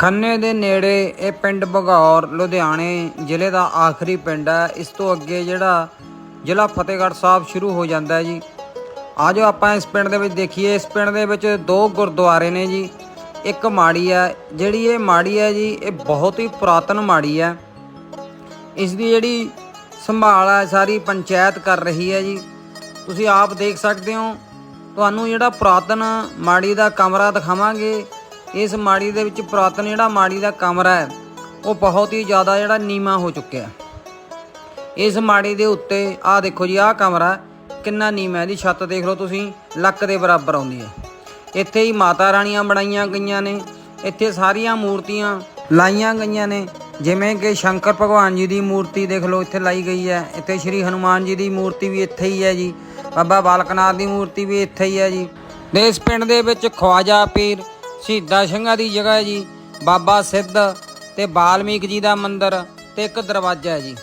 ਖੰਨੇ ਦੇ ਨੇੜੇ ਇਹ ਪਿੰਡ ਬਗੌਰ, ਲੁਧਿਆਣੇ ਜ਼ਿਲ੍ਹੇ ਦਾ ਆਖਰੀ ਪਿੰਡ ਹੈ। ਇਸ ਤੋਂ ਅੱਗੇ ਜਿਹੜਾ ਜ਼ਿਲ੍ਹਾ ਫਤਿਹਗੜ੍ਹ ਸਾਹਿਬ ਸ਼ੁਰੂ ਹੋ ਜਾਂਦਾ ਹੈ ਜੀ। ਆਜੋ ਆਪਾਂ ਇਸ ਪਿੰਡ ਦੇ ਵਿੱਚ ਦੇਖੀਏ। ਇਸ ਪਿੰਡ ਦੇ ਵਿੱਚ ਦੋ ਗੁਰਦੁਆਰੇ ਨੇ ਜੀ। ਇੱਕ ਮਾੜੀ ਹੈ। ਜਿਹੜੀ ਇਹ ਮਾੜੀ ਹੈ ਜੀ, ਇਹ ਬਹੁਤ ਹੀ ਪੁਰਾਤਨ ਮਾੜੀ ਹੈ। ਇਸ ਦੀ ਜਿਹੜੀ ਸੰਭਾਲ ਹੈ, ਸਾਰੀ ਪੰਚਾਇਤ ਕਰ ਰਹੀ ਹੈ ਜੀ। ਤੁਸੀਂ ਆਪ ਦੇਖ ਸਕਦੇ ਹੋ। ਤੁਹਾਨੂੰ ਜਿਹੜਾ ਪੁਰਾਤਨ ਮਾੜੀ ਦਾ ਕਮਰਾ ਦਿਖਾਵਾਂਗੇ। ਇਸ ਮਾੜੀ ਦੇ ਵਿੱਚ ਪੁਰਾਤਨ ਜਿਹੜਾ ਮਾੜੀ ਦਾ ਕਮਰਾ ਹੈ, ਉਹ ਬਹੁਤ ਹੀ ਜ਼ਿਆਦਾ ਜਿਹੜਾ ਨੀਵਾ ਹੋ ਚੁੱਕਿਆ ਇਸ ਮਾੜੀ ਦੇ ਉੱਤੇ, ਆਹ ਦੇਖੋ ਜੀ, ਆਹ ਕਮਰਾ ਕਿੰਨਾ ਨੀਵਾਂ ਹੈ ਦੀ ਛੱਤ ਦੇਖ ਲਓ ਤੁਸੀਂ, ਲੱਕ ਦੇ ਬਰਾਬਰ ਆਉਂਦੀ ਹੈ। ਇੱਥੇ ਹੀ ਮਾਤਾ ਰਾਣੀਆਂ ਬਣਾਈਆਂ ਗਈਆਂ ਨੇ, ਇੱਥੇ ਸਾਰੀਆਂ ਮੂਰਤੀਆਂ ਲਾਈਆਂ ਗਈਆਂ ਨੇ, ਜਿਵੇਂ ਕਿ ਸ਼ੰਕਰ ਭਗਵਾਨ ਜੀ ਦੀ ਮੂਰਤੀ ਦੇਖ ਲਓ, ਇੱਥੇ ਲਾਈ ਗਈ ਹੈ, ਇੱਥੇ ਸ਼੍ਰੀ ਹਨੂਮਾਨ ਜੀ ਦੀ ਮੂਰਤੀ ਵੀ ਇੱਥੇ ਹੀ ਹੈ ਜੀ, ਬਾਬਾ ਬਾਲਕਨਾਥ ਦੀ ਮੂਰਤੀ ਵੀ ਇੱਥੇ ਹੀ ਹੈ ਜੀ। ਤੇ ਇਸ ਪਿੰਡ ਦੇ ਵਿੱਚ ਖਵਾਜਾ ਪੀਰ ਸ਼ਹੀਦਾਂ ਸਿੰਘਾਂ ਦੀ ਜਗ੍ਹਾ ਹੈ ਜੀ। ਬਾਬਾ ਸਿੱਧ ਤੇ ਬਾਲਮੀਕ ਜੀ ਦਾ ਮੰਦਿਰ ਤੇ ਇੱਕ ਦਰਵਾਜ਼ਾ ਹੈ ਜੀ।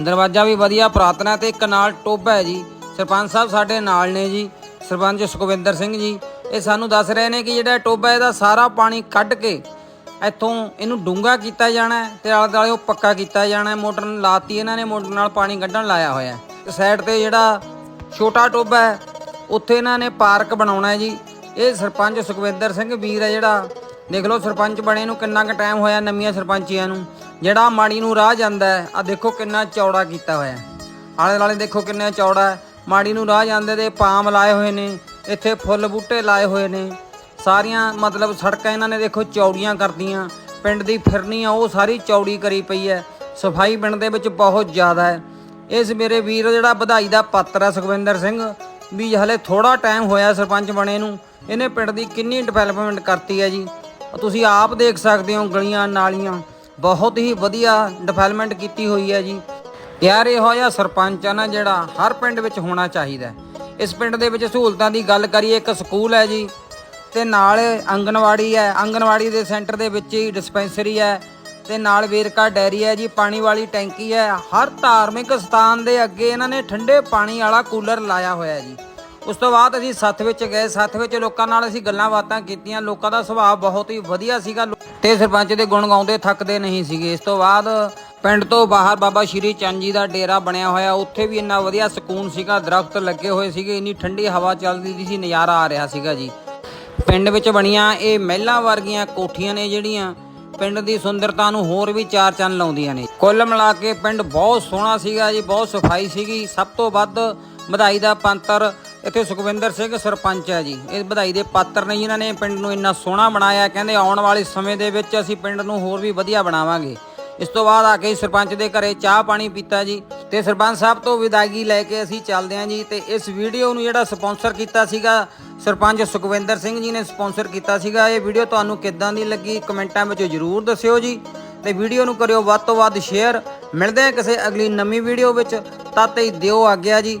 ਦਰਵਾਜ਼ਾ ਵੀ ਵਧੀਆ ਪੁਰਾਤਨ ਹੈ ਤੇ ਇੱਕ ਨਾਲ ਟੋਭਾ ਹੈ ਜੀ। ਸਰਪੰਚ ਸਾਹਿਬ ਸਾਡੇ ਨਾਲ ਨੇ ਜੀ। ਸਰਪੰਚ ਸੁਖਵਿੰਦਰ ਸਿੰਘ ਜੀ, ਇਹ ਸਾਨੂੰ ਦੱਸ ਰਹੇ ਨੇ ਕਿ ਜਿਹੜਾ ਟੋਭਾ ਇਹਦਾ ਸਾਰਾ ਪਾਣੀ ਕੱਢ ਕੇ ਇੱਥੋਂ ਇਹਨੂੰ ਡੂੰਘਾ ਕੀਤਾ ਜਾਣਾ ਹੈ ਤੇ ਆਲੇ ਦੁਆਲੇ ਉਹ ਪੱਕਾ ਕੀਤਾ ਜਾਣਾ ਮੋਟਰ ਨੂੰ ਲਾਤੀ, ਇਹਨਾਂ ਨੇ ਮੋਟਰ ਨਾਲ ਪਾਣੀ ਕੱਢਣ ਲਾਇਆ ਹੋਇਆ ਹੈ। ਸਾਈਡ ਤੇ ਜਿਹੜਾ ਛੋਟਾ ਟੋਭਾ ਹੈ, ਉੱਥੇ ਇਹਨਾਂ ਨੇ ਪਾਰਕ ਬਣਾਉਣਾ ਹੈ ਜੀ। ਇਹ ਸਰਪੰਚ ਸੁਖਵਿੰਦਰ ਸਿੰਘ ਵੀਰ ਹੈ ਜਿਹੜਾ। ਦੇਖ ਲਓ ਸਰਪੰਚ ਬਣੇ ਨੂੰ ਕਿੰਨਾ ਕੁ ਟਾਈਮ ਹੋਇਆ ਨਵੀਆਂ ਸਰਪੰਚੀਆਂ ਨੂੰ। ਜਿਹੜਾ ਮਾੜੀ ਨੂੰ ਰਾਹ ਜਾਂਦਾ ਹੈ ਆ ਦੇਖੋ ਕਿੰਨਾ ਚੌੜਾ ਕੀਤਾ ਹੋਇਆ ਆਲੇ ਦੁਆਲੇ ਦੇਖੋ ਕਿੰਨਾ ਚੌੜਾ ਹੈ। ਮਾੜੀ ਨੂੰ ਰਾਹ ਜਾਂਦੇ ਦੇ ਪਾਮ ਲਾਏ ਹੋਏ ਨੇ, ਇੱਥੇ ਫੁੱਲ ਬੂਟੇ ਲਾਏ ਹੋਏ ਨੇ। ਸਾਰੀਆਂ ਮਤਲਬ ਸੜਕਾਂ ਇਹਨਾਂ ਨੇ ਦੇਖੋ ਚੌੜੀਆਂ ਕਰਦੀਆਂ ਪਿੰਡ ਦੀ ਫਿਰਨੀ ਆ, ਉਹ ਸਾਰੀ ਚੌੜੀ ਕਰੀ ਪਈ ਹੈ। ਸਫ਼ਾਈ ਪਿੰਡ ਦੇ ਵਿੱਚ ਬਹੁਤ ਜ਼ਿਆਦਾ ਹੈ। ਇਸ ਮੇਰੇ ਵੀਰ ਜਿਹੜਾ ਵਧਾਈ ਦਾ ਪਾਤਰ ਹੈ ਸੁਖਵਿੰਦਰ ਸਿੰਘ, ਵੀ ਹਲੇ ਥੋੜਾ ਟਾਈਮ ਹੋਇਆ ਸਰਪੰਚ ਬਣੇ ਨੂੰ। ਇਹਨੇ ਪਿੰਡ ਦੀ ਕਿੰਨੀ ਡਿਵੈਲਪਮੈਂਟ ਕਰਤੀ ਹੈ ਜੀ। ਤੁਸੀਂ ਆਪ ਦੇਖ ਸਕਦੇ ਹੋ ਗਲੀਆਂ, ਨਾਲੀਆਂ, ਬਹੁਤ ਹੀ ਵਧੀਆ ਡਿਵੈਲਪਮੈਂਟ ਕੀਤੀ ਹੋਈ ਹੈ ਜੀ। ਯਾਰ, ਇਹੋ ਜਿਹਾ ਸਰਪੰਚ ਆ ਨਾ ਜਿਹੜਾ ਹਰ ਪਿੰਡ ਵਿੱਚ ਹੋਣਾ ਚਾਹੀਦਾ ਇਸ ਪਿੰਡ ਦੇ ਵਿੱਚ ਸਹੂਲਤਾਂ ਦੀ ਗੱਲ ਕਰੀਏ, ਇੱਕ ਸਕੂਲ ਹੈ ਜੀ, ਤੇ ਨਾਲ ਆਂਗਨਵਾੜੀ ਹੈ। ਆਂਗਨਵਾੜੀ ਦੇ ਸੈਂਟਰ ਦੇ ਵਿੱਚ ਹੀ ਡਿਸਪੈਂਸਰੀ ਹੈ, ਤੇ ਨਾਲ ਵੇਰਕਾ ਡੈਰੀ ਹੈ ਜੀ, ਪਾਣੀ ਵਾਲੀ ਟੈਂਕੀ ਹੈ। ਹਰ ਧਾਰਮਿਕ ਸਥਾਨ ਦੇ ਅੱਗੇ ਇਹਨਾਂ ਨੇ ਠੰਡੇ ਪਾਣੀ ਵਾਲਾ ਕੂਲਰ ਲਾਇਆ ਹੋਇਆ ਜੀ। ਉਸ ਤੋਂ ਬਾਅਦ ਅਸੀਂ ਸੱਥ ਵਿੱਚ ਗਏ, ਸੱਥ ਵਿੱਚ ਲੋਕਾਂ ਨਾਲ ਅਸੀਂ ਗੱਲਾਂ ਬਾਤਾਂ ਕੀਤੀਆਂ, ਲੋਕਾਂ ਦਾ ਸੁਭਾਅ ਬਹੁਤ ਹੀ ਵਧੀਆ ਸੀਗਾ। ਲੋ- ਤੇ ਸਰਪੰਚ ਦੇ ਗੁਣ ਗਾਉਂਦੇ ਥੱਕਦੇ ਨਹੀਂ ਸੀਗੇ। ਇਸ ਤੋਂ ਬਾਅਦ ਪਿੰਡ ਤੋਂ ਬਾਹਰ ਬਾਬਾ ਸ਼੍ਰੀ ਚੰਦ ਜੀ ਦਾ ਡੇਰਾ ਬਣਿਆ ਹੋਇਆ, ਉੱਥੇ ਵੀ ਇੰਨਾ ਵਧੀਆ ਸਕੂਨ ਸੀਗਾ, ਦਰਖਤ ਲੱਗੇ ਹੋਏ ਸੀਗੇ, ਇੰਨੀ ਠੰਡੀ ਹਵਾ ਚੱਲਦੀ ਸੀ, ਨਜ਼ਾਰਾ ਆ ਰਿਹਾ ਸੀਗਾ ਜੀ। ਪਿੰਡ ਵਿੱਚ ਬਣੀਆਂ ਇਹ ਮਹਿਲਾਂ ਵਰਗੀਆਂ ਕੋਠੀਆਂ ਨੇ ਜਿਹੜੀਆਂ ਪਿੰਡ ਦੀ ਸੁੰਦਰਤਾ ਨੂੰ ਹੋਰ ਵੀ ਚਾਰ ਚੰਨ ਲਾਉਂਦੀਆਂ ਨੇ। ਕੁੱਲ ਮਿਲਾ ਕੇ ਪਿੰਡ ਬਹੁਤ ਸੋਹਣਾ ਸੀਗਾ ਜੀ, ਬਹੁਤ ਸਫ਼ਾਈ ਸੀਗੀ। ਸਭ ਤੋਂ ਵੱਧ ਵਧਾਈ ਦਾ ਪੰਤਰ ਇੱਥੇ ਸੁਖਵਿੰਦਰ ਸਿੰਘ ਸਰਪੰਚ ਹੈ ਜੀ। ਇਹ ਵਧਾਈ ਦੇ ਪਾਤਰ ਨੇ ਜਿਨ੍ਹਾਂ ਨੇ ਪਿੰਡ ਨੂੰ ਇੰਨਾ ਸੋਹਣਾ ਬਣਾਇਆ, ਕਹਿੰਦੇ ਆਉਣ ਵਾਲੇ ਸਮੇਂ ਦੇ ਵਿੱਚ ਅਸੀਂ ਪਿੰਡ ਨੂੰ ਹੋਰ ਵੀ ਵਧੀਆ ਬਣਾਵਾਂਗੇ। ਇਸ ਤੋਂ ਬਾਅਦ ਆ ਕੇ ਸਰਪੰਚ ਦੇ ਘਰੇ ਚਾਹ ਪਾਣੀ ਪੀਤਾ ਜੀ। ਤੇ ਸਰਪੰਚ ਸਾਹਿਬ ਤੋਂ ਵਿਦਾਇਗੀ ਲੈ ਕੇ ਅਸੀਂ ਚੱਲਦੇ ਹਾਂ ਜੀ, ਤੇ ਇਸ ਵੀਡੀਓ ਨੂੰ ਜਿਹੜਾ ਸਪਾਂਸਰ ਕੀਤਾ ਸੀਗਾ, ਸਰਪੰਚ ਸੁਖਵਿੰਦਰ ਸਿੰਘ ਜੀ ਨੇ ਸਪਾਂਸਰ ਕੀਤਾ ਸੀਗਾ, ਇਹ ਵੀਡੀਓ ਤੁਹਾਨੂੰ ਕਿੱਦਾਂ ਦੀ ਲੱਗੀ ਕਮੈਂਟਾਂ ਵਿੱਚ ਜਰੂਰ ਦੱਸਿਓ ਜੀ। ਤੇ ਵੀਡੀਓ ਨੂੰ ਕਰਿਓ ਵੱਧ ਤੋਂ ਵੱਧ ਸ਼ੇਅਰ। ਮਿਲਦੇ ਹਾਂ ਕਿਸੇ ਅਗਲੀ ਨਵੀਂ ਵੀਡੀਓ ਵਿੱਚ, ਤਦ ਤੱਕ ਦਿਓ ਆਗਿਆ ਜੀ।